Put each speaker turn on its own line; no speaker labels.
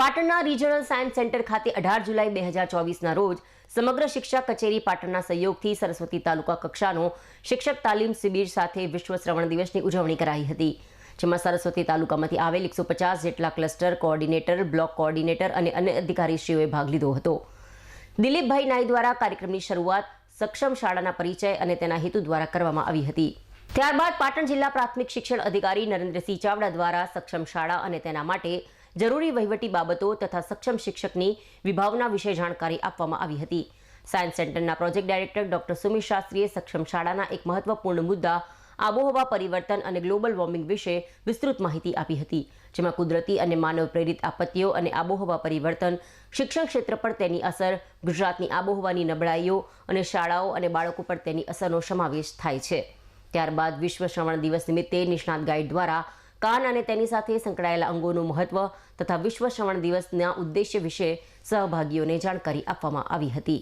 પાટણના regional science centre ખાતે અઢાર જુલાઈ બે હજાર ચોવીસના રોજ સમગ્ર શિક્ષા કચેરી પાટણના સહયોગથી સરસ્વતી તાલુકા કક્ષાનો શિક્ષક તાલીમ શિબિર સાથે વિશ્વ શ્રવણ દિવસની ઉજવણી કરાઈ હતી, જેમાં સરસ્વતી તાલુકામાંથી આવેલ એકસો પચાસ જેટલા ક્લસ્ટર, કોઓર્ડિનેટર, બ્લોક કોઓર્ડિનેટર અને અન્ય અધિકારીશ્રીઓએ ભાગ લીધો હતો. દિલીપભાઈ નાઈ દ્વારા કાર્યક્રમની શરૂઆત સક્ષમ શાળાના પરિચય અને તેના હેતુ દ્વારા કરવામાં આવી હતી. ત્યારબાદ પાટણ જિલ્લા પ્રાથમિક શિક્ષણ અધિકારી નરેન્દ્રસિંહ ચાવડા દ્વારા સક્ષમ શાળા અને તેના માટે જરૂરી વહીવટી બાબતો તથા સક્ષમ શિક્ષકની વિભાવના વિશે જાણકારી આપવામાં આવી હતી. સાયન્સ સેન્ટરના પ્રોજેક્ટ ડાયરેક્ટર ડોક્ટર સુમિત શાસ્ત્રીએ સક્ષમ શાળાના એક મહત્વપૂર્ણ મુદ્દા આબોહવા પરિવર્તન અને ગ્લોબલ વોર્મિંગ વિશે વિસ્તૃત માહિતી આપી હતી, જેમાં કુદરતી અને માનવ પ્રેરિત આપત્તિઓ અને આબોહવા પરિવર્તન, શિક્ષણ ક્ષેત્ર પર તેની અસર, ગુજરાતની આબોહવાની નબળાઈઓ અને શાળાઓ અને બાળકો પર તેની અસરનો સમાવેશ થાય છે. ત્યારબાદ વિશ્વ શ્રવણ દિવસ નિમિત્તે નિષ્ણાત ગાઈડ દ્વારા કાન અને તેની સાથે સંકળાયેલા અંગોનું મહત્વ તથા વિશ્વ શ્રવણ દિવસના ઉદ્દેશ્ય વિશે સહભાગીઓને જાણકારી આપવામાં આવી હતી.